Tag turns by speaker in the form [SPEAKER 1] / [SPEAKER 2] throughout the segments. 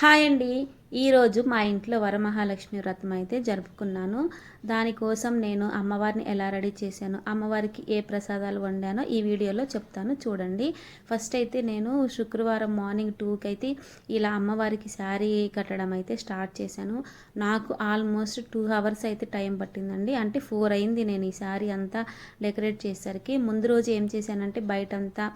[SPEAKER 1] Hi అండి. ఈరోజు మా ఇంట్లో వరమహాలక్ష్మి వ్రతం అయితే జరుపుకున్నాను. దానికోసం నేను అమ్మవారిని ఎలా రెడీ చేశాను అమ్మవారికి ఏ ప్రసాదాలు వండానో ఈ వీడియోలో చెప్తాను చూడండి. ఫస్ట్ అయితే నేను శుక్రవారం మార్నింగ్ టూకి అయితే ఇలా అమ్మవారికి శారీ కట్టడం అయితే స్టార్ట్ చేశాను. నాకు ఆల్మోస్ట్ టూ అవర్స్ అయితే టైం పట్టిందండి. అంటే ఫోర్ అయింది నేను ఈ శారీ అంతా డెకరేట్ చేసేసరికి. ముందు రోజు ఏం చేశానంటే బయటంతా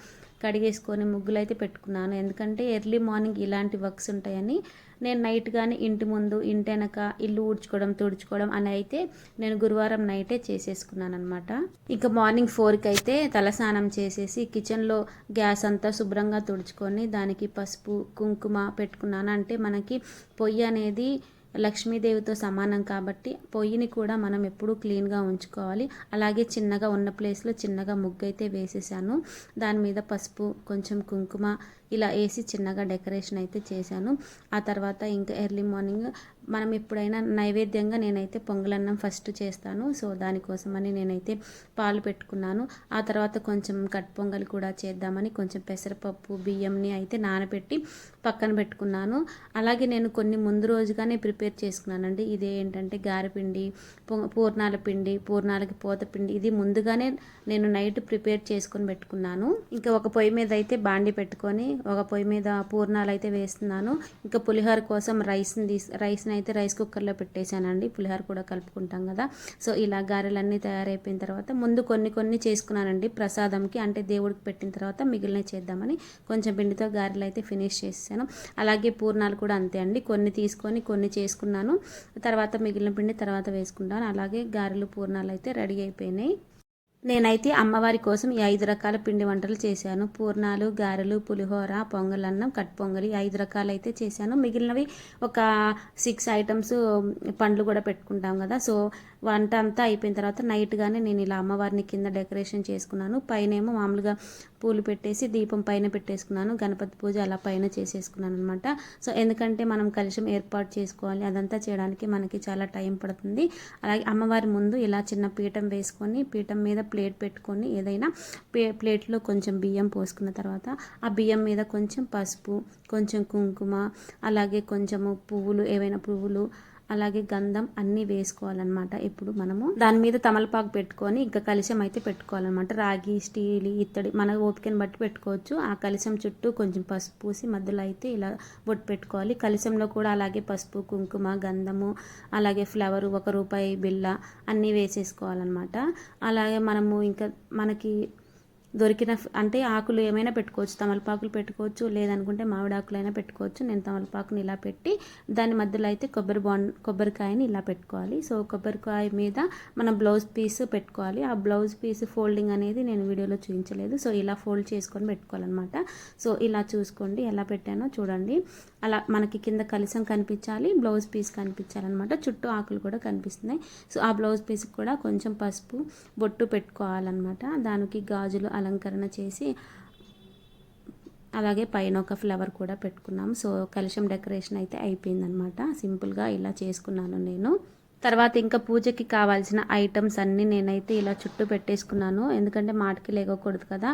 [SPEAKER 1] కడిగేసుకొని ముగ్గులు అయితే పెట్టుకున్నాను. ఎందుకంటే ఎర్లీ మార్నింగ్ ఇలాంటి వర్క్స్ ఉంటాయని నేను నైట్ కానీ ఇంటి ముందు ఇంటి వెనక ఇల్లు ఊడ్చుకోవడం తుడుచుకోవడం అని అయితే నేను గురువారం నైటే చేసేసుకున్నాను అనమాట ఇంకా మార్నింగ్ ఫోర్కి అయితే తలస్నానం చేసేసి కిచెన్లో గ్యాస్ అంతా శుభ్రంగా తుడుచుకొని దానికి పసుపు కుంకుమ పెట్టుకున్నాను. అంటే మనకి పొయ్యి అనేది లక్ష్మీదేవితో సమానం కాబట్టి పొయ్యిని కూడా మనం ఎప్పుడూ క్లీన్గా ఉంచుకోవాలి. అలాగే చిన్నగా ఉన్న ప్లేస్లో చిన్నగా ముగ్గు అయితే వేసేసాను. దాని మీద పసుపు కొంచెం కుంకుమ ఇలా వేసి చిన్నగా డెకరేషన్ అయితే చేశాను. ఆ తర్వాత ఇంకా ఎర్లీ మార్నింగ్ మనం ఎప్పుడైనా నైవేద్యంగా నేనైతే పొంగలన్నం ఫస్ట్ చేస్తాను. సో దానికోసమని నేనైతే పాలు పెట్టుకున్నాను. ఆ తర్వాత కొంచెం కట్ పొంగల్ కూడా చేద్దామని కొంచెం పెసరపప్పు బియ్యంని అయితే నానబెట్టి పక్కన పెట్టుకున్నాను. అలాగే నేను కొన్ని ముందు రోజుగానే ప్రిపేర్ చేసుకున్నానండి. ఇది ఏంటంటే గారెపిండి పూర్ణాల పిండి పూర్ణాలకి పోత పిండి ఇది ముందుగానే నేను నైట్ ప్రిపేర్ చేసుకొని పెట్టుకున్నాను. ఇంకా ఒక పొయ్యి మీద అయితే బాండి పెట్టుకొని ఒక పొయ్యి మీద పూర్ణాలు అయితే వేస్తున్నాను. ఇంకా పులిహోర కోసం రైస్ని తీసి రైస్ని అయితే రైస్ కుక్కర్లో పెట్టేశానండి. పులిహోర కూడా కలుపుకుంటాం కదా. సో ఇలా గారెలన్నీ తయారైపోయిన తర్వాత ముందు కొన్ని కొన్ని చేసుకున్నానండి ప్రసాదంకి. అంటే దేవుడికి పెట్టిన తర్వాత మిగిలిన చేద్దామని కొంచెం పిండితో గారెలు అయితే ఫినిష్ చేసాను అలాగే పూర్ణాలు కూడా అంతే అండి. కొన్ని తీసుకొని కొన్ని చేసుకున్నాను. తర్వాత మిగిలిన పిండి తర్వాత వేసుకుంటాను. అలాగే గారెలు పూర్ణాలు అయితే రెడీ అయిపోయినాయి. నేనైతే అమ్మవారి కోసం ఈ ఐదు రకాల పిండి వంటలు చేశాను. పూర్ణాలు గారెలు పులిహోర పొంగలన్నం కట్ పొంగలి ఐదు రకాలు అయితే చేశాను. మిగిలినవి ఒక సిక్స్ ఐటమ్స్ పండ్లు కూడా పెట్టుకుంటాం కదా. సో వంట అంతా అయిపోయిన తర్వాత నైట్గానే నేను ఇలా అమ్మవారిని కింద డెకరేషన్ చేసుకున్నాను. పైన ఏమో మామూలుగా పూలు పెట్టేసి దీపం పైన పెట్టేసుకున్నాను. గణపతి పూజ అలా పైన చేసేసుకున్నాను అనమాట సో ఎందుకంటే మనం కలుషం ఏర్పాటు చేసుకోవాలి. అదంతా చేయడానికి మనకి చాలా టైం పడుతుంది. అలాగే అమ్మవారి ముందు ఇలా చిన్న పీఠం వేసుకొని పీఠం మీద ప్లేట్ పెట్టుకొని ఏదైనా ప్లేట్లో కొంచెం బియ్యం పోసుకున్న తర్వాత ఆ బియ్యం మీద కొంచెం పసుపు కొంచెం కుంకుమ అలాగే కొంచెము పువ్వులు ఏవైనా పువ్వులు అలాగే గంధం అన్నీ వేసుకోవాలన్నమాట. ఇప్పుడు మనము దాని మీద తమలపాకు పెట్టుకొని ఇంకా కలిసం అయితే పెట్టుకోవాలన్నమాట. రాగి స్టీల్ ఇత్తడి మన ఓపికని బట్టి పెట్టుకోవచ్చు. ఆ కలిసం చుట్టూ కొంచెం పసుపు పూసి మధ్యలో అయితే ఇలా బొట్టు పెట్టుకోవాలి. కలిసంలో కూడా అలాగే పసుపు కుంకుమ గంధము అలాగే ఫ్లవర్ ఒక రూపాయి బిల్ల అన్నీ వేసేసుకోవాలన్నమాట. అలాగే మనము ఇంకా మనకి దొరికిన అంటే ఆకులు ఏమైనా పెట్టుకోవచ్చు తమలపాకులు పెట్టుకోవచ్చు లేదనుకుంటే మామిడాకులైనా అయినా పెట్టుకోవచ్చు. నేను తమలపాకుని ఇలా పెట్టి దాని మధ్యలో అయితే కొబ్బరి బాండ్ కొబ్బరికాయని ఇలా పెట్టుకోవాలి. సో కొబ్బరికాయ మీద మనం బ్లౌజ్ పీస్ పెట్టుకోవాలి. ఆ బ్లౌజ్ పీస్ ఫోల్డింగ్ అనేది నేను వీడియోలో చూపించలేదు. సో ఇలా ఫోల్డ్ చేసుకొని పెట్టుకోవాలన్నమాట. సో ఇలా చూసుకోండి. ఎలా పెట్టానో చూడండి. అలా మనకి కింద కలిసం కనిపించాలి బ్లౌజ్ పీస్ కనిపించాలన్నమాట. చుట్టూ ఆకులు కూడా కనిపిస్తున్నాయి. సో ఆ బ్లౌజ్ పీస్కి కూడా కొంచెం పసుపు బొట్టు పెట్టుకోవాలన్నమాట. దానికి గాజులు అలంకరణ చేసి అలాగే పైన ఒక ఫ్లవర్ కూడా పెట్టుకున్నాము సో కలశం డెకరేషన్ అయితే అయిపోయిందనమాట సింపుల్గా ఇలా చేసుకున్నాను నేను. తర్వాత ఇంకా పూజకి కావాల్సిన ఐటమ్స్ అన్నీ నేనైతే ఇలా చుట్టూ పెట్టేసుకున్నాను. ఎందుకంటే మాటకి లేకూడదు కదా.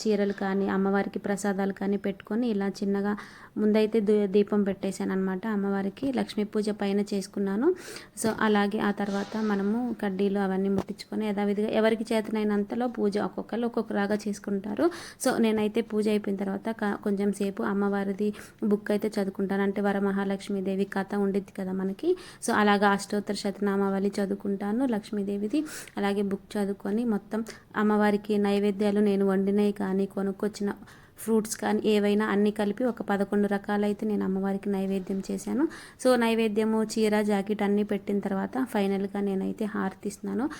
[SPEAKER 1] చీరలు కానీ అమ్మవారికి ప్రసాదాలు కానీ పెట్టుకొని ఇలా చిన్నగా ముందైతే దీపం పెట్టేశాను అనమాట అమ్మవారికి. లక్ష్మీ పూజ పైన చేసుకున్నాను. సో అలాగే ఆ తర్వాత మనము కడ్డీలు అవన్నీ ముట్టించుకొని యథావిధిగా ఎవరికి చేతనైనంతలో పూజ ఒక్కొక్కరు ఒక్కొక్కలాగా చేసుకుంటారు. సో నేనైతే పూజ అయిపోయిన తర్వాత కొంచెం సేపు అమ్మవారిది బుక్ అయితే చదువుకుంటాను. అంటే వరమహాలక్ష్మీదేవి కథ ఉండిద్ది కదా మనకి. సో అలాగా అష్టోత్తర శతనామావళి చదువుకుంటాను లక్ష్మీదేవిది. అలాగే బుక్ చదువుకొని మొత్తం అమ్మవారికి నైవేద్యాలు నేను వండినవి కానీ కొనుక్కొచ్చిన ఫ్రూట్స్ కానీ ఏవైనా అన్నీ కలిపి ఒక పదకొండు రకాలైతే నేను అమ్మవారికి నైవేద్యం చేశాను. సో నైవేద్యము చీర జాకెట్ అన్నీ పెట్టిన తర్వాత ఫైనల్గా నేనైతే హారతిస్తున్నాను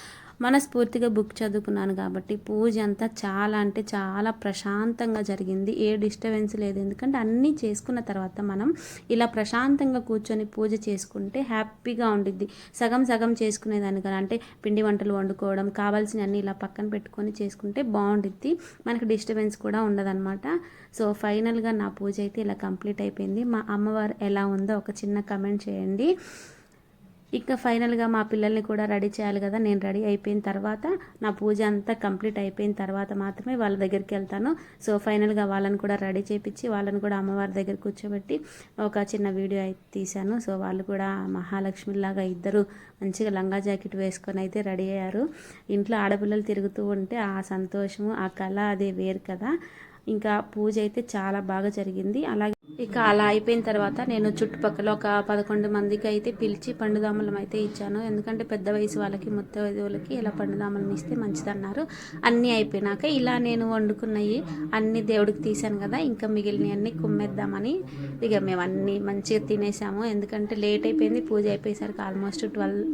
[SPEAKER 1] మనస్ఫూర్తిగా బుక్ చదువుకున్నాను కాబట్టి పూజ అంతా చాలా అంటే చాలా ప్రశాంతంగా జరిగింది. ఏ డిస్టర్బెన్స్ లేదు. ఎందుకంటే అన్నీ చేసుకున్న తర్వాత మనం ఇలా ప్రశాంతంగా కూర్చొని పూజ చేసుకుంటే హ్యాపీగా ఉండిద్ది. సగం సగం చేసుకునేదాన్ని కదా. అంటే పిండి వంటలు వండుకోవడం కావాల్సిన అన్నీ ఇలా పక్కన పెట్టుకొని చేసుకుంటే బాగుండిద్ది. మనకి డిస్టర్బెన్స్ కూడా ఉండదన్నమాట. సో ఫైనల్గా నా పూజ అయితే ఇలా కంప్లీట్ అయిపోయింది. మా అమ్మవారు ఎలా ఉందో ఒక చిన్న కమెంట్ చేయండి. ఇంకా ఫైనల్గా మా పిల్లల్ని కూడా రెడీ చేయాలి కదా నేను రెడీ అయిపోయిన తర్వాత నా పూజ అంతా కంప్లీట్ అయిపోయిన తర్వాత మాత్రమే వాళ్ళ దగ్గరికి వెళ్తాను. సో ఫైనల్గా వాళ్ళని కూడా రెడీ చేపించి వాళ్ళని కూడా అమ్మవారి దగ్గర కూర్చోబెట్టి ఒక చిన్న వీడియో అయితే తీశాను. సో వాళ్ళు కూడా మహాలక్ష్మిలాగా ఇద్దరు మంచిగా లంగా జాకెట్ వేసుకొని అయితే రెడీ అయ్యారు. ఇంట్లో ఆడపిల్లలు తిరుగుతూ ఉంటే ఆ సంతోషము ఆ కళ అదే వేరు కదా. ఇంకా పూజ అయితే చాలా బాగా జరిగింది. అలాగే ఇక అలా అయిపోయిన తర్వాత నేను చుట్టుపక్కల ఒక పదకొండు మందికి అయితే పిలిచి పండుదామలం అయితే ఇచ్చాను. ఎందుకంటే పెద్ద వయసు వాళ్ళకి ముత్త ఇలా పండుదామలం ఇస్తే మంచిదన్నారు. అన్నీ అయిపోయినాక ఇలా నేను వండుకున్నవి అన్ని దేవుడికి తీశాను కదా ఇంకా మిగిలినవి అన్నీ కుమ్మేద్దామని ఇక మేము అన్నీ మంచిగా తినేసాము. ఎందుకంటే లేట్ అయిపోయింది పూజ అయిపోయేసరికి ఆల్మోస్ట్ ట్వెల్వ్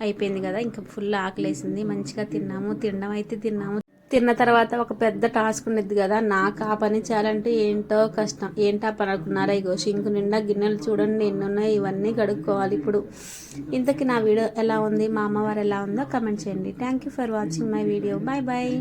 [SPEAKER 1] అయిపోయింది కదా ఇంకా ఫుల్ ఆకలేసింది. మంచిగా తిన్నాము తినడం అయితే తిన్నాము. తిన్న తర్వాత ఒక పెద్ద టాస్క్ ఉండేది కదా నాకు ఆ పని చేయాలంటే ఏంటో కష్టం. ఏంటా పని అనుకున్నారా? ఇగో షింకు నిండా గిన్నెలు చూడండి ఎన్నున్నాయి ఇవన్నీ కడుక్కోవాలి ఇప్పుడు. ఇంతకీ నా వీడియో ఎలా ఉంది? మా అమ్మవారు ఎలా ఉందో కమెంట్ చేయండి. Thank you for watching my video bye bye